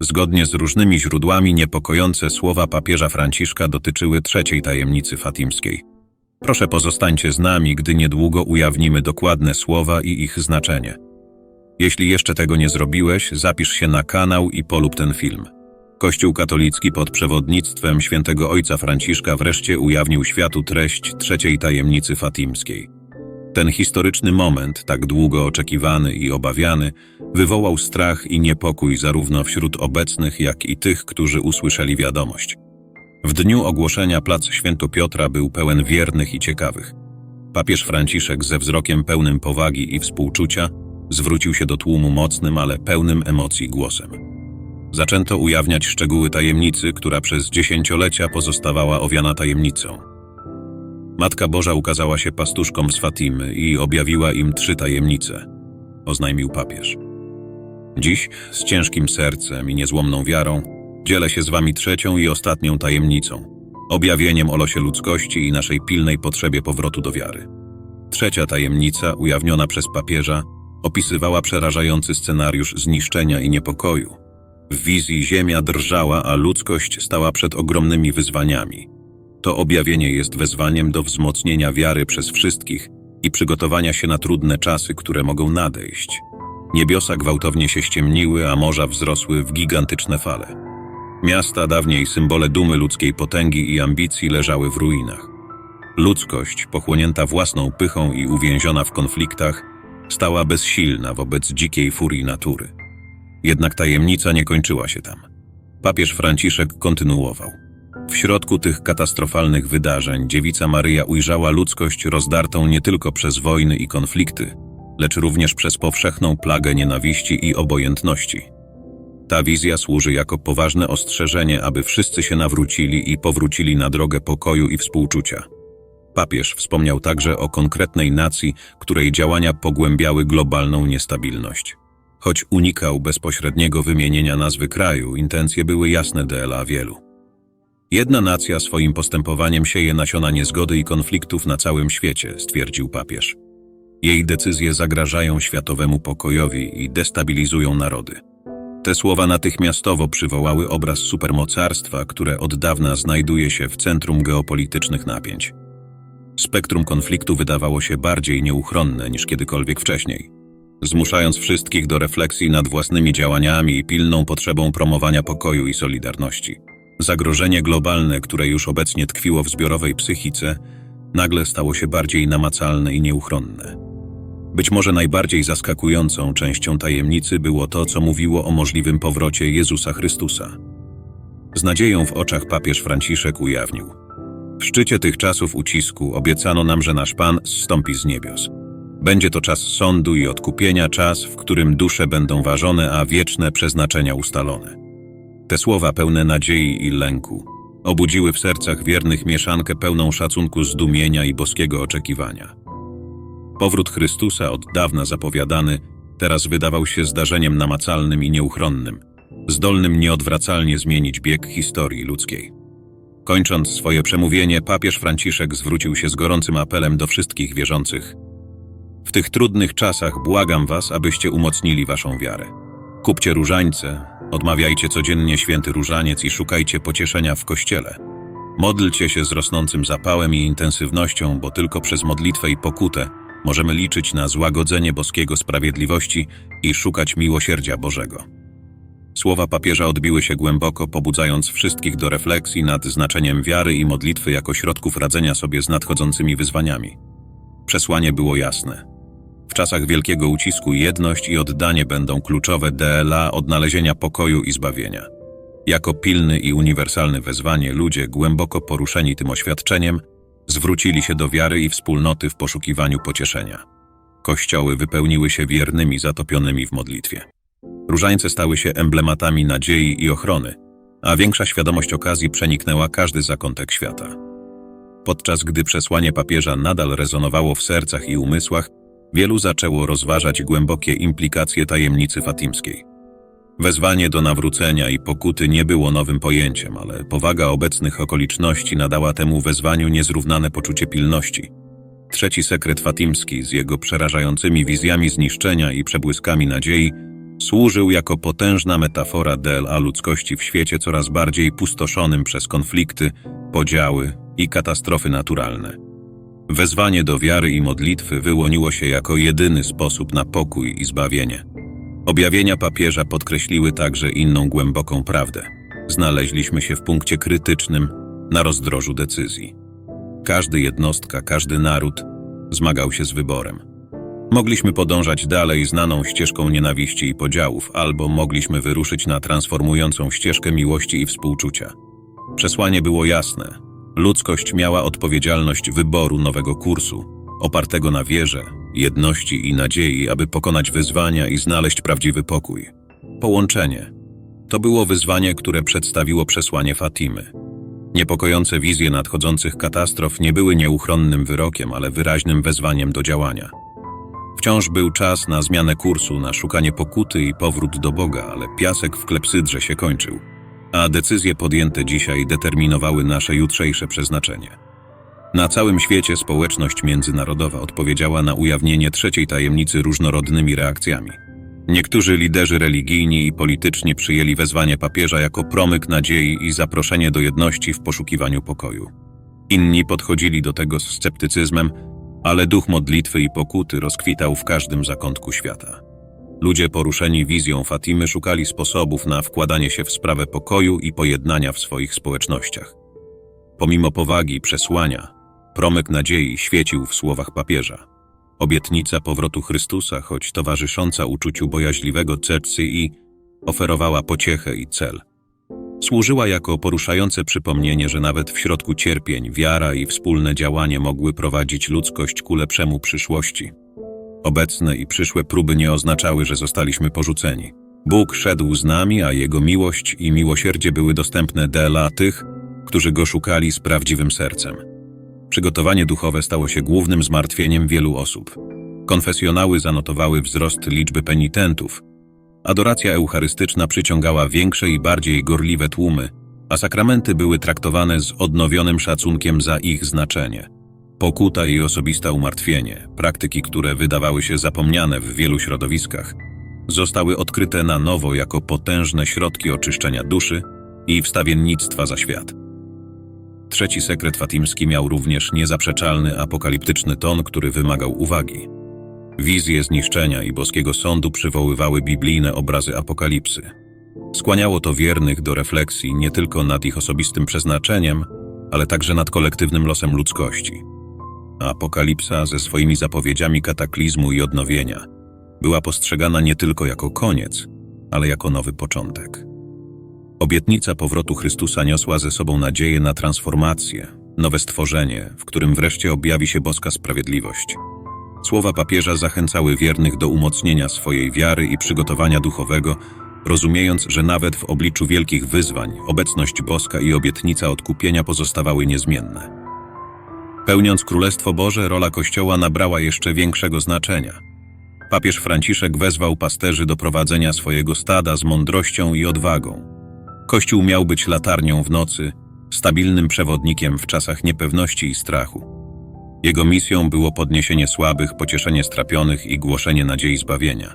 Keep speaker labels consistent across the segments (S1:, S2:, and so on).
S1: Zgodnie z różnymi źródłami niepokojące słowa papieża Franciszka dotyczyły trzeciej tajemnicy fatimskiej. Proszę pozostańcie z nami, gdy niedługo ujawnimy dokładne słowa i ich znaczenie. Jeśli jeszcze tego nie zrobiłeś, zapisz się na kanał i polub ten film. Kościół katolicki pod przewodnictwem świętego ojca Franciszka wreszcie ujawnił światu treść trzeciej tajemnicy fatimskiej. Ten historyczny moment, tak długo oczekiwany i obawiany, wywołał strach i niepokój zarówno wśród obecnych, jak i tych, którzy usłyszeli wiadomość. W dniu ogłoszenia plac Święto Piotra był pełen wiernych i ciekawych. Papież Franciszek ze wzrokiem pełnym powagi i współczucia zwrócił się do tłumu mocnym, ale pełnym emocji głosem. Zaczęto ujawniać szczegóły tajemnicy, która przez dziesięciolecia pozostawała owiana tajemnicą. Matka Boża ukazała się pastuszkom z Fatimy i objawiła im trzy tajemnice, oznajmił papież. Dziś, z ciężkim sercem i niezłomną wiarą, dzielę się z wami trzecią i ostatnią tajemnicą, objawieniem o losie ludzkości i naszej pilnej potrzebie powrotu do wiary. Trzecia tajemnica, ujawniona przez papieża, opisywała przerażający scenariusz zniszczenia i niepokoju. W wizji ziemia drżała, a ludzkość stała przed ogromnymi wyzwaniami. To objawienie jest wezwaniem do wzmocnienia wiary przez wszystkich i przygotowania się na trudne czasy, które mogą nadejść. Niebiosa gwałtownie się ściemniły, a morza wzrosły w gigantyczne fale. Miasta, dawniej symbole dumy ludzkiej potęgi i ambicji, leżały w ruinach. Ludzkość, pochłonięta własną pychą i uwięziona w konfliktach, stała bezsilna wobec dzikiej furii natury. Jednak tajemnica nie kończyła się tam. Papież Franciszek kontynuował. Środku tych katastrofalnych wydarzeń dziewica Maryja ujrzała ludzkość rozdartą nie tylko przez wojny i konflikty, lecz również przez powszechną plagę nienawiści i obojętności. Ta wizja służy jako poważne ostrzeżenie, aby wszyscy się nawrócili i powrócili na drogę pokoju i współczucia. Papież wspomniał także o konkretnej nacji, której działania pogłębiały globalną niestabilność. Choć unikał bezpośredniego wymienienia nazwy kraju, intencje były jasne dla wielu. Jedna nacja swoim postępowaniem sieje nasiona niezgody i konfliktów na całym świecie, stwierdził papież. Jej decyzje zagrażają światowemu pokojowi i destabilizują narody. Te słowa natychmiastowo przywołały obraz supermocarstwa, które od dawna znajduje się w centrum geopolitycznych napięć. Spektrum konfliktu wydawało się bardziej nieuchronne niż kiedykolwiek wcześniej, zmuszając wszystkich do refleksji nad własnymi działaniami i pilną potrzebą promowania pokoju i solidarności. Zagrożenie globalne, które już obecnie tkwiło w zbiorowej psychice, nagle stało się bardziej namacalne i nieuchronne. Być może najbardziej zaskakującą częścią tajemnicy było to, co mówiło o możliwym powrocie Jezusa Chrystusa. Z nadzieją w oczach papież Franciszek ujawnił. W szczycie tych czasów ucisku obiecano nam, że nasz Pan zstąpi z niebios. Będzie to czas sądu i odkupienia, czas, w którym dusze będą ważone, a wieczne przeznaczenia ustalone. Te słowa pełne nadziei i lęku obudziły w sercach wiernych mieszankę pełną szacunku zdumienia i boskiego oczekiwania. Powrót Chrystusa, od dawna zapowiadany, teraz wydawał się zdarzeniem namacalnym i nieuchronnym, zdolnym nieodwracalnie zmienić bieg historii ludzkiej. Kończąc swoje przemówienie, papież Franciszek zwrócił się z gorącym apelem do wszystkich wierzących. W tych trudnych czasach błagam was, abyście umocnili waszą wiarę. Kupcie różańce, odmawiajcie codziennie święty różaniec i szukajcie pocieszenia w kościele. Módlcie się z rosnącym zapałem i intensywnością, bo tylko przez modlitwę i pokutę możemy liczyć na złagodzenie boskiego sprawiedliwości i szukać miłosierdzia Bożego. Słowa papieża odbiły się głęboko, pobudzając wszystkich do refleksji nad znaczeniem wiary i modlitwy jako środków radzenia sobie z nadchodzącymi wyzwaniami. Przesłanie było jasne. Czasach wielkiego ucisku jedność i oddanie będą kluczowe dla odnalezienia pokoju i zbawienia. Jako pilny i uniwersalny wezwanie ludzie głęboko poruszeni tym oświadczeniem zwrócili się do wiary i wspólnoty w poszukiwaniu pocieszenia. Kościoły wypełniły się wiernymi zatopionymi w modlitwie. Różańce stały się emblematami nadziei i ochrony, a większa świadomość okazji przeniknęła każdy zakątek świata. Podczas gdy przesłanie papieża nadal rezonowało w sercach i umysłach, wielu zaczęło rozważać głębokie implikacje tajemnicy fatimskiej. Wezwanie do nawrócenia i pokuty nie było nowym pojęciem, ale powaga obecnych okoliczności nadała temu wezwaniu niezrównane poczucie pilności. Trzeci sekret fatimski z jego przerażającymi wizjami zniszczenia i przebłyskami nadziei Służył jako potężna metafora DNA ludzkości w świecie coraz bardziej pustoszonym przez konflikty, podziały i katastrofy naturalne. Wezwanie do wiary i modlitwy wyłoniło się jako jedyny sposób na pokój i zbawienie. Objawienia papieża podkreśliły także inną głęboką prawdę. Znaleźliśmy się w punkcie krytycznym na rozdrożu decyzji. Każdy jednostka, każdy naród zmagał się z wyborem. Mogliśmy podążać dalej znaną ścieżką nienawiści i podziałów, albo mogliśmy wyruszyć na transformującą ścieżkę miłości i współczucia. Przesłanie było jasne. Ludzkość miała odpowiedzialność wyboru nowego kursu, opartego na wierze, jedności i nadziei, aby pokonać wyzwania i znaleźć prawdziwy pokój. Połączenie. To było wyzwanie, które przedstawiło przesłanie Fatimy. Niepokojące wizje nadchodzących katastrof nie były nieuchronnym wyrokiem, ale wyraźnym wezwaniem do działania. Wciąż był czas na zmianę kursu, na szukanie pokuty i powrót do Boga, ale piasek w klepsydrze się kończył, a decyzje podjęte dzisiaj determinowały nasze jutrzejsze przeznaczenie. Na całym świecie społeczność międzynarodowa odpowiedziała na ujawnienie trzeciej tajemnicy różnorodnymi reakcjami. Niektórzy liderzy religijni i polityczni przyjęli wezwanie papieża jako promyk nadziei i zaproszenie do jedności w poszukiwaniu pokoju. Inni podchodzili do tego z sceptycyzmem, ale duch modlitwy i pokuty rozkwitał w każdym zakątku świata. Ludzie poruszeni wizją Fatimy szukali sposobów na wkładanie się w sprawę pokoju i pojednania w swoich społecznościach. Pomimo powagi przesłania, promyk nadziei świecił w słowach papieża. Obietnica powrotu Chrystusa, choć towarzysząca uczuciu bojaźliwego i oferowała pociechę i cel. Służyła jako poruszające przypomnienie, że nawet w środku cierpień wiara i wspólne działanie mogły prowadzić ludzkość ku lepszemu przyszłości. Obecne i przyszłe próby nie oznaczały, że zostaliśmy porzuceni. Bóg szedł z nami, a Jego miłość i miłosierdzie były dostępne dla tych, którzy Go szukali z prawdziwym sercem. Przygotowanie duchowe stało się głównym zmartwieniem wielu osób. Konfesjonały zanotowały wzrost liczby penitentów. Adoracja eucharystyczna przyciągała większe i bardziej gorliwe tłumy, a sakramenty były traktowane z odnowionym szacunkiem za ich znaczenie. Pokuta i osobiste umartwienie, praktyki, które wydawały się zapomniane w wielu środowiskach, zostały odkryte na nowo jako potężne środki oczyszczenia duszy i wstawiennictwa za świat. Trzeci sekret fatimski miał również niezaprzeczalny apokaliptyczny ton, który wymagał uwagi. Wizje zniszczenia i boskiego sądu przywoływały biblijne obrazy apokalipsy. Skłaniało to wiernych do refleksji nie tylko nad ich osobistym przeznaczeniem, ale także nad kolektywnym losem ludzkości. Apokalipsa ze swoimi zapowiedziami kataklizmu i odnowienia była postrzegana nie tylko jako koniec, ale jako nowy początek. Obietnica powrotu Chrystusa niosła ze sobą nadzieję na transformację, nowe stworzenie, w którym wreszcie objawi się boska sprawiedliwość. Słowa papieża zachęcały wiernych do umocnienia swojej wiary i przygotowania duchowego, rozumiejąc, że nawet w obliczu wielkich wyzwań obecność boska i obietnica odkupienia pozostawały niezmienne. Pełniąc Królestwo Boże, rola Kościoła nabrała jeszcze większego znaczenia. Papież Franciszek wezwał pasterzy do prowadzenia swojego stada z mądrością i odwagą. Kościół miał być latarnią w nocy, stabilnym przewodnikiem w czasach niepewności i strachu. Jego misją było podniesienie słabych, pocieszenie strapionych i głoszenie nadziei zbawienia.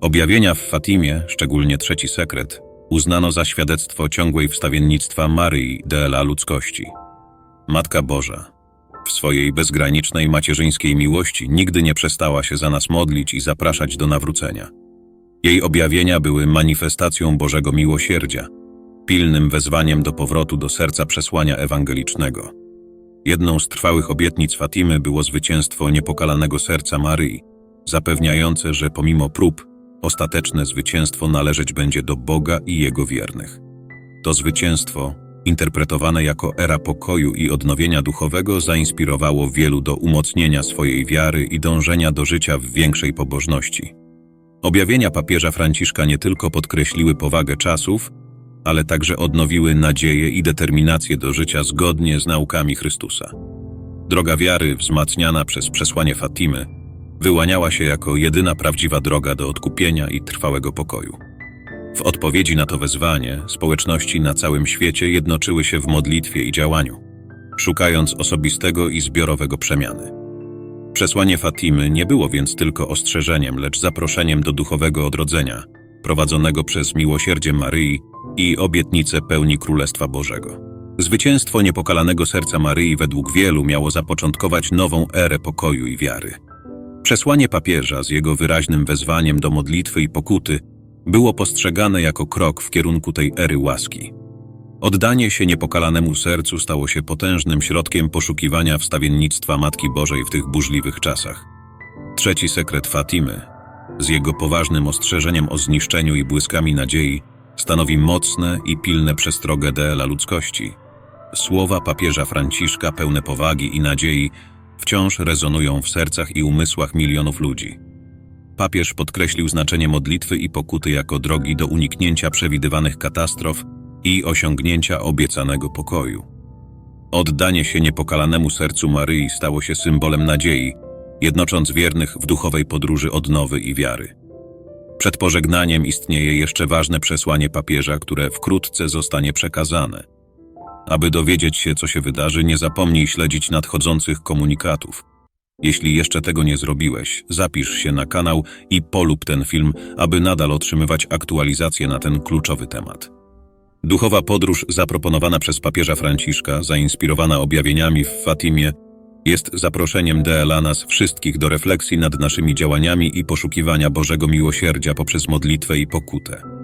S1: Objawienia w Fatimie, szczególnie trzeci sekret, uznano za świadectwo ciągłej wstawiennictwa Maryi, DLA ludzkości. Matka Boża, swojej bezgranicznej macierzyńskiej miłości nigdy nie przestała się za nas modlić i zapraszać do nawrócenia. Jej objawienia były manifestacją Bożego miłosierdzia, pilnym wezwaniem do powrotu do serca przesłania ewangelicznego. Jedną z trwałych obietnic Fatimy było zwycięstwo niepokalanego serca Maryi, zapewniające, że pomimo prób, ostateczne zwycięstwo należeć będzie do Boga i Jego wiernych. To zwycięstwo, interpretowane jako era pokoju i odnowienia duchowego, zainspirowało wielu do umocnienia swojej wiary i dążenia do życia w większej pobożności. Objawienia papieża Franciszka nie tylko podkreśliły powagę czasów, ale także odnowiły nadzieję i determinację do życia zgodnie z naukami Chrystusa. Droga wiary, wzmacniana przez przesłanie Fatimy, wyłaniała się jako jedyna prawdziwa droga do odkupienia i trwałego pokoju. W odpowiedzi na to wezwanie, społeczności na całym świecie jednoczyły się w modlitwie i działaniu, szukając osobistego i zbiorowego przemiany. Przesłanie Fatimy nie było więc tylko ostrzeżeniem, lecz zaproszeniem do duchowego odrodzenia – prowadzonego przez miłosierdzie Maryi i obietnicę pełni Królestwa Bożego. Zwycięstwo niepokalanego serca Maryi według wielu miało zapoczątkować nową erę pokoju i wiary. Przesłanie papieża z jego wyraźnym wezwaniem do modlitwy i pokuty było postrzegane jako krok w kierunku tej ery łaski. Oddanie się niepokalanemu sercu stało się potężnym środkiem poszukiwania wstawiennictwa Matki Bożej w tych burzliwych czasach. Trzeci sekret Fatimy, z jego poważnym ostrzeżeniem o zniszczeniu i błyskami nadziei, stanowi mocne i pilne przestrogę dla ludzkości. Słowa papieża Franciszka pełne powagi i nadziei wciąż rezonują w sercach i umysłach milionów ludzi. Papież podkreślił znaczenie modlitwy i pokuty jako drogi do uniknięcia przewidywanych katastrof i osiągnięcia obiecanego pokoju. Oddanie się niepokalanemu sercu Maryi stało się symbolem nadziei, jednocząc wiernych w duchowej podróży odnowy i wiary. Przed pożegnaniem istnieje jeszcze ważne przesłanie papieża, które wkrótce zostanie przekazane. Aby dowiedzieć się, co się wydarzy, nie zapomnij śledzić nadchodzących komunikatów. Jeśli jeszcze tego nie zrobiłeś, zapisz się na kanał i polub ten film, aby nadal otrzymywać aktualizacje na ten kluczowy temat. Duchowa podróż zaproponowana przez papieża Franciszka, zainspirowana objawieniami w Fatimie, jest zaproszeniem dla nas wszystkich do refleksji nad naszymi działaniami i poszukiwania Bożego miłosierdzia poprzez modlitwę i pokutę.